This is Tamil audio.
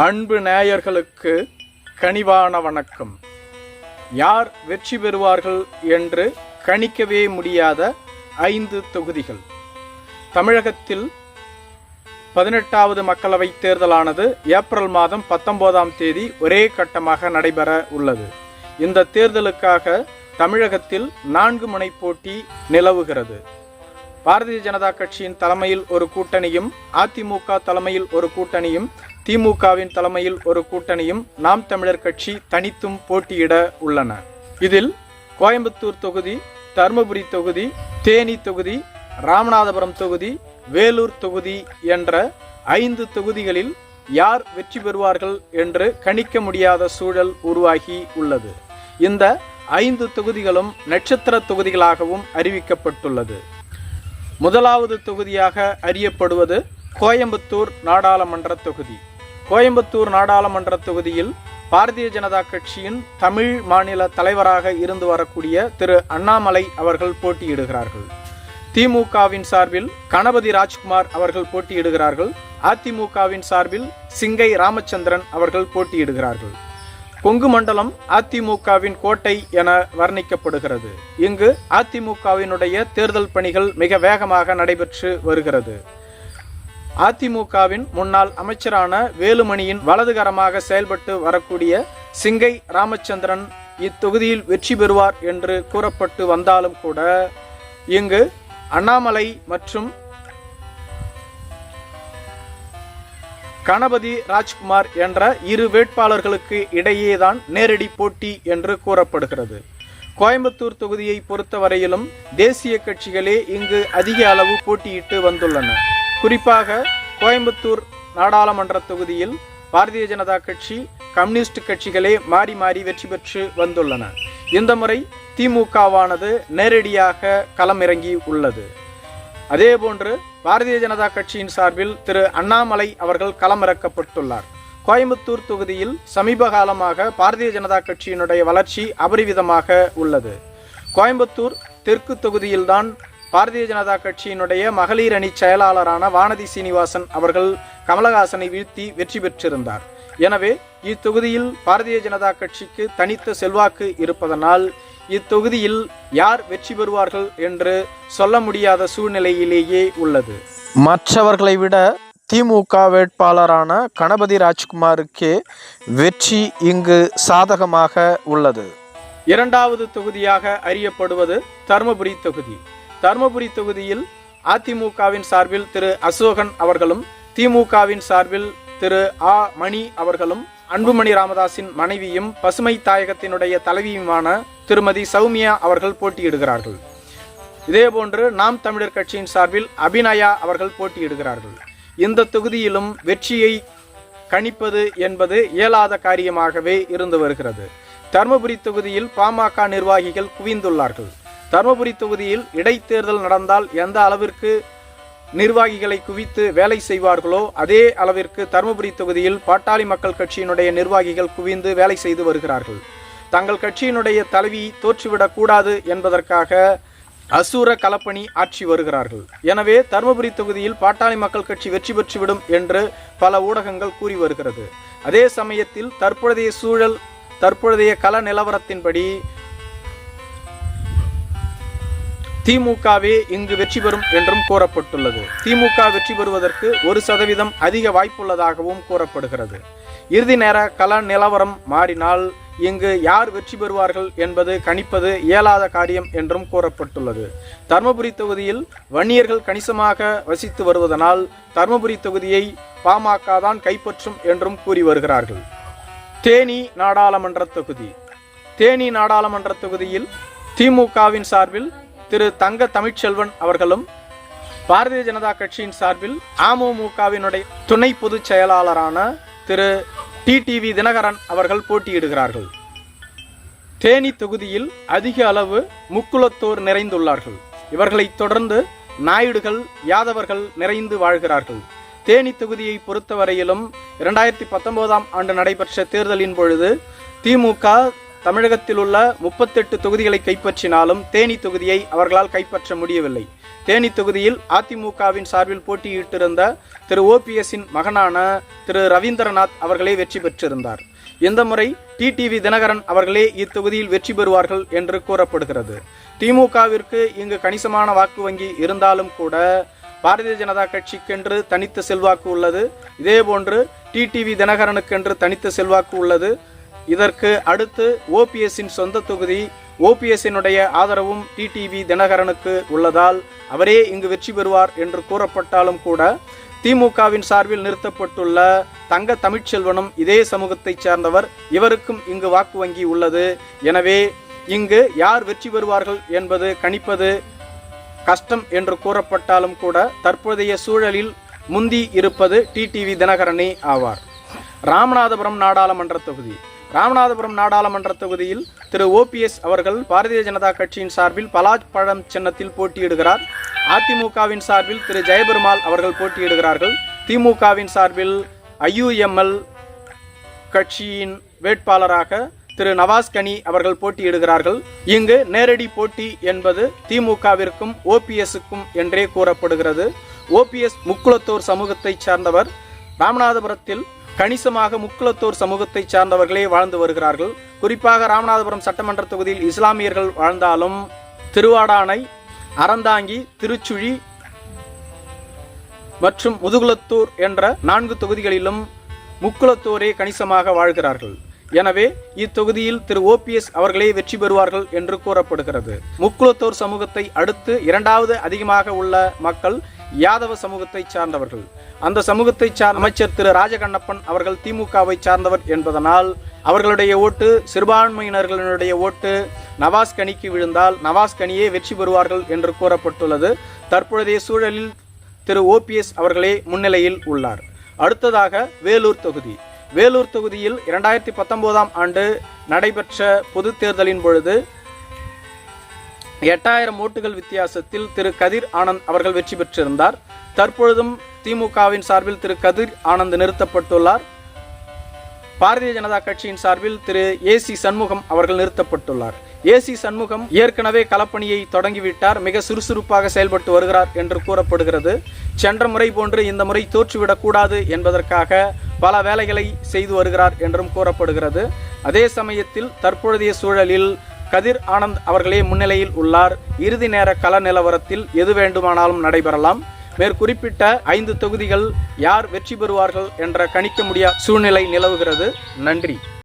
அன்பு நேயர்களுக்கு கனிவான வணக்கம். யார் வெற்றி பெறுவார்கள் என்று கணிக்கவே முடியாத ஐந்து தொகுதிகள். தமிழகத்தில் பதினெட்டாவது மக்களவைத் தேர்தலானது ஏப்ரல் மாதம் பத்தொன்பதாம் தேதி ஒரே கட்டமாக நடைபெற உள்ளது. இந்த தேர்தலுக்காக தமிழகத்தில் நான்கு முனை போட்டி நிலவுகிறது. பாரதிய ஜனதா கட்சியின் தலைமையில் ஒரு கூட்டணியும் அதிமுக தலைமையில் ஒரு கூட்டணியும் திமுகவின் தலைமையில் ஒரு கூட்டணியும் நாம் தமிழர் கட்சி தனித்தும் போட்டியிட உள்ளன. இதில் கோயம்புத்தூர் தொகுதி தருமபுரி தொகுதி தேனி தொகுதி ராமநாதபுரம் தொகுதி வேலூர் தொகுதி என்ற ஐந்து தொகுதிகளில் யார் வெற்றி பெறுவார்கள் என்று கணிக்க முடியாத சூழல் உருவாகி உள்ளது. இந்த ஐந்து தொகுதிகளும் நட்சத்திர தொகுதிகளாகவும் அறிவிக்கப்பட்டுள்ளது. முதலாவது தொகுதியாக அறியப்படுவது கோயம்புத்தூர் நாடாளுமன்ற தொகுதி. கோயம்புத்தூர் நாடாளுமன்ற தொகுதியில் பாரதிய ஜனதா கட்சியின் தமிழ் மாநில தலைவராக இருந்து வரக்கூடிய திரு அண்ணாமலை அவர்கள் போட்டியிடுகிறார்கள். திமுகவின் சார்பில் கணபதி ராஜ்குமார் அவர்கள் போட்டியிடுகிறார்கள். அதிமுகவின் சார்பில் சிங்கை ராமச்சந்திரன் அவர்கள் போட்டியிடுகிறார்கள். கொங்கு மண்டலம் அதிமுகவின் கோட்டை என வர்ணிக்கப்படுகிறது. இங்கு அதிமுகவினுடைய தேர்தல் பணிகள் மிக வேகமாக நடைபெற்று வருகிறது. அதிமுகவின் முன்னாள் அமைச்சரான வேலுமணியின் வலதுகரமாக செயல்பட்டு வரக்கூடிய சிங்கை ராமச்சந்திரன் இத்தொகுதியில் வெற்றி பெறுவார் என்று கூறப்பட்டு வந்தாலும் கூட இங்கு அண்ணாமலை மற்றும் கணபதி ராஜ்குமார் என்ற இரு வேட்பாளர்களுக்கு இடையேதான் நேரடி போட்டி என்று கூறப்படுகிறது. கோயம்புத்தூர் தொகுதியை பொறுத்தவரையிலும் தேசிய கட்சிகளே இங்கு அதிக அளவு போட்டியிட்டு வந்துள்ளன. குறிப்பாக கோயம்புத்தூர் நாடாளுமன்ற தொகுதியில் பாரதிய ஜனதா கட்சி கம்யூனிஸ்ட் கட்சிகளே மாறி மாறி வெற்றி பெற்று வந்துள்ளன. இந்த முறை திமுகவானது நேரடியாக களமிறங்கி உள்ளது. அதேபோன்று பாரதிய ஜனதா கட்சியின் சார்பில் திரு அண்ணாமலை அவர்கள் களமிறக்கப்பட்டுள்ளார். கோயம்புத்தூர் தொகுதியில் சமீப காலமாக பாரதிய ஜனதா கட்சியினுடைய வளர்ச்சி அபரிவிதமாக உள்ளது. கோயம்புத்தூர் தெற்கு தொகுதியில்தான் பாரதிய ஜனதா கட்சியினுடைய மகளிர் அணி செயலாளரான வானதி சீனிவாசன் அவர்கள் கமலஹாசனை வீழ்த்தி வெற்றி பெற்றிருந்தார். எனவே இத்தொகுதியில் பாரதிய ஜனதா கட்சிக்கு தனித்த செல்வாக்கு இருப்பதனால் இத்தொகுதியில் யார் வெற்றி பெறுவார்கள் என்று சொல்ல முடியாத சூழ்நிலையிலேயே உள்ளது. மற்றவர்களை விட திமுக வேட்பாளரான கணபதி ராஜ்குமாருக்கே வெற்றி இங்கு சாதகமாக உள்ளது. இரண்டாவது தொகுதியாக அறியப்படுவது தருமபுரி தொகுதி. தருமபுரி தொகுதியில் அதிமுகவின் சார்பில் திரு அசோகன் அவர்களும் திமுகவின் சார்பில் திரு ஆ மணி அவர்களும் அன்புமணி ராமதாஸின் மனைவியும் பசுமை தாயகத்தினுடைய தலைவியுமான திருமதி சௌமியா அவர்கள் போட்டியிடுகிறார்கள். இதேபோன்று நாம் தமிழர் கட்சியின் சார்பில் அபிநயா அவர்கள் போட்டியிடுகிறார்கள். இந்த தொகுதியிலும் வெற்றியை கணிப்பது என்பது இயலாத காரியமாகவே இருந்து வருகிறது. தருமபுரி தொகுதியில் பாமக நிர்வாகிகள் குவிந்துள்ளார்கள். தருமபுரி தொகுதியில் இடைத்தேர்தல் நடந்தால் எந்த அளவிற்கு நிர்வாகிகளை குவித்து வேலை செய்வார்களோ அதே அளவிற்கு தருமபுரி தொகுதியில் பாட்டாளி மக்கள் கட்சியினுடைய நிர்வாகிகள் குவிந்து வேலை செய்து வருகிறார்கள். தங்கள் கட்சியினுடைய தலைவி தோற்றுவிடக்கூடாது என்பதற்காக அசூர கலப்பணி ஆட்சி வருகிறார்கள். எனவே தருமபுரி தொகுதியில் பாட்டாளி மக்கள் கட்சி வெற்றி பெற்றுவிடும் என்று பல ஊடகங்கள் கூறி வருகிறது. அதே சமயத்தில் தற்பொழுதைய சூழல் தற்பொழுதைய கள நிலவரத்தின்படி திமுகவே இங்கு வெற்றி பெறும் என்றும் கூறப்பட்டுள்ளது. திமுக வெற்றி பெறுவதற்கு ஒரு சதவீதம் அதிக வாய்ப்புள்ளதாகவும் கூறப்படுகிறது. இறுதி நேர கல நிலவரம் மாறினால் இங்கு யார் வெற்றி பெறுவார்கள் என்பது கணிப்பது இயலாத காரியம் என்றும் கூறப்பட்டுள்ளது. தருமபுரி தொகுதியில் வன்னியர்கள் கணிசமாக வசித்து வருவதனால் தருமபுரி தொகுதியை பாமக தான் கைப்பற்றும் என்றும் கூறி வருகிறார்கள். தேனி நாடாளுமன்ற தொகுதி. தேனி நாடாளுமன்ற தொகுதியில் திமுகவின் சார்பில் திரு தங்க தமிழ்ச்செல்வன் அவர்களும் பாரதிய ஜனதா கட்சியின் சார்பில் அமமுகவினுடைய துணை பொதுச் செயலாளரான திரு டிடிவி தினகரன் அவர்கள் போட்டியிடுகிறார்கள். தேனி தொகுதியில் அதிக அளவு முக்குலத்தோர் நிறைந்துள்ளார்கள். இவர்களைத் தொடர்ந்து நாயுடுகள் யாதவர்கள் நிறைந்து வாழ்கிறார்கள். தேனி தொகுதியை பொறுத்தவரையிலும் இரண்டாயிரத்தி பத்தொன்பதாம் ஆண்டு நடைபெற்ற தேர்தலின் பொழுது திமுக தமிழகத்தில் உள்ள முப்பத்தெட்டு தொகுதிகளை கைப்பற்றினாலும் தேனி தொகுதியை அவர்களால் கைப்பற்ற முடியவில்லை. தேனி தொகுதியில் அதிமுகவின் சார்பில் போட்டியிட்டிருந்த திரு. ஓபிஎஸ்ஸின் மகனான திரு. ரவீந்திரநாத் அவர்களே வெற்றி பெற்றிருந்தார். இந்த முறை டிடிவி தினகரன் அவர்களே இத்தொகுதியில் வெற்றி பெறுவார்கள் என்று கூறப்படுகிறது. திமுகவிற்கு இங்கு கணிசமான வாக்கு வங்கி இருந்தாலும் கூட பாரதிய ஜனதா கட்சிக்கென்று தனித்த செல்வாக்கு உள்ளது. இதேபோன்று டிடிவி தினகரனுக்கென்று தனித்த செல்வாக்கு உள்ளது. இதற்கு அடுத்து ஓபிஎஸ்ஸின் சொந்த தொகுதி ஓபிஎஸ்ஸினுடைய ஆதரவும் டிடிவி தினகரனுக்கு உள்ளதால் அவரே இங்கு வெற்றி பெறுவார் என்று கூறப்பட்டாலும் கூட திமுகவின் சார்பில் நிறுத்தப்பட்டுள்ள தங்க தமிழ்ச்செல்வனும் இதே சமூகத்தைச் சேர்ந்தவர் இவருக்கும் இங்கு வாக்கு வங்கி உள்ளது. எனவே இங்கு யார் வெற்றி பெறுவார்கள் என்பது கணிப்பது கஷ்டம் என்று கூறப்பட்டாலும் கூட தற்போதைய சூழலில் முந்தி இருப்பது டிடிவி தினகரனே ஆவார். ராமநாதபுரம் நாடாளுமன்ற தொகுதி. ராமநாதபுரம் நாடாளுமன்ற தொகுதியில் திரு. ஓபிஎஸ் அவர்கள் பாரதிய ஜனதா கட்சியின் சார்பில் பலாஜ் பழம் சின்னத்தில் போட்டியிடுகிறார். அதிமுகவின் சார்பில் திரு. ஜெயபெருமாள் அவர்கள் போட்டியிடுகிறார்கள். திமுகவின் சார்பில் ஐயுஎம்எல் கட்சியின் வேட்பாளராக திரு. நவாஸ் கனி அவர்கள் போட்டியிடுகிறார்கள். இங்கு நேரடி போட்டி என்பது திமுகவிற்கும் ஓபிஎஸ்க்கும் என்றே கூறப்படுகிறது. ஓபிஎஸ் முக்குளத்தோர் சமூகத்தைச் சார்ந்தவர் ராமநாதபுரத்தில் கணிசமாக முக்குளத்தூர் சமூகத்தைச் சார்ந்தவர்களே வாழ்ந்து வருகிறார்கள். குறிப்பாக ராமநாதபுரம் சட்டமன்ற தொகுதியில் இஸ்லாமியர்கள் வாழ்ந்தாலும் திருவாடானை அறந்தாங்கி திருச்சுழி மற்றும் முதுகுளத்தூர் என்ற நான்கு தொகுதிகளிலும் முக்குளத்தூரே கணிசமாக வாழ்கிறார்கள். எனவே இத்தொகுதியில் திரு ஓபிஎஸ் அவர்களே வெற்றி பெறுவார்கள் என்று கூறப்படுகிறது. முக்குளத்தூர் சமூகத்தை அடுத்து இரண்டாவது அதிகமாக உள்ள மக்கள் யாதவ சமூகத்தை சார்ந்தவர்கள். அந்த சமூகத்தை சார்ந்த அமைச்சர் திரு ராஜகண்ணப்பன் அவர்கள் திமுகவை சார்ந்தவர் என்பதனால் அவர்களுடைய ஓட்டு சிறுபான்மையினர்களுடைய ஓட்டு நவாஸ் கனிக்கு விழுந்தால் நவாஸ் கனியே வெற்றி பெறுவார்கள் என்று கூறப்பட்டுள்ளது. தற்பொழுதைய சூழலில் திரு ஓபிஎஸ் அவர்களே முன்னிலையில் உள்ளார். அடுத்ததாக வேலூர் தொகுதி. வேலூர் தொகுதியில் இரண்டாயிரத்தி பத்தொன்பதாம் ஆண்டு நடைபெற்ற பொது தேர்தலின் பொழுது எட்டாயிரம் ஓட்டுகள் வித்தியாசத்தில் திரு கதிர் ஆனந்த் அவர்கள் வெற்றி பெற்றிருந்தார். தற்பொழுதும் திமுகவின் சார்பில் திரு கதிர் ஆனந்த் நிறுத்தப்பட்டுள்ளார். பாரதிய ஜனதா கட்சியின் சார்பில் திரு ஏசி சண்முகம் அவர்கள் நிறுத்தப்பட்டுள்ளார். ஏசி சண்முகம் ஏற்கனவே களப்பணியை தொடங்கிவிட்டார். மிக சுறுசுறுப்பாக செயல்பட்டு வருகிறார் என்று கூறப்படுகிறது. சென்ற முறை போன்று இந்த முறை தோற்றுவிடக்கூடாது என்பதற்காக பல வேலைகளை செய்து வருகிறார் என்றும் கூறப்படுகிறது. அதே சமயத்தில் தற்பொழுதைய சூழலில் கதிர் ஆனந்த் அவர்களே முன்னிலையில் உள்ளார். இறுதி நேர கள நிலவரத்தில் எது வேண்டுமானாலும் நடைபெறலாம். மேற்குறிப்பிட்ட ஐந்து தொகுதிகள் யார் வெற்றி பெறுவார்கள் என்ற கணிக்க முடியாத சூழ்நிலை நிலவுகிறது. நன்றி.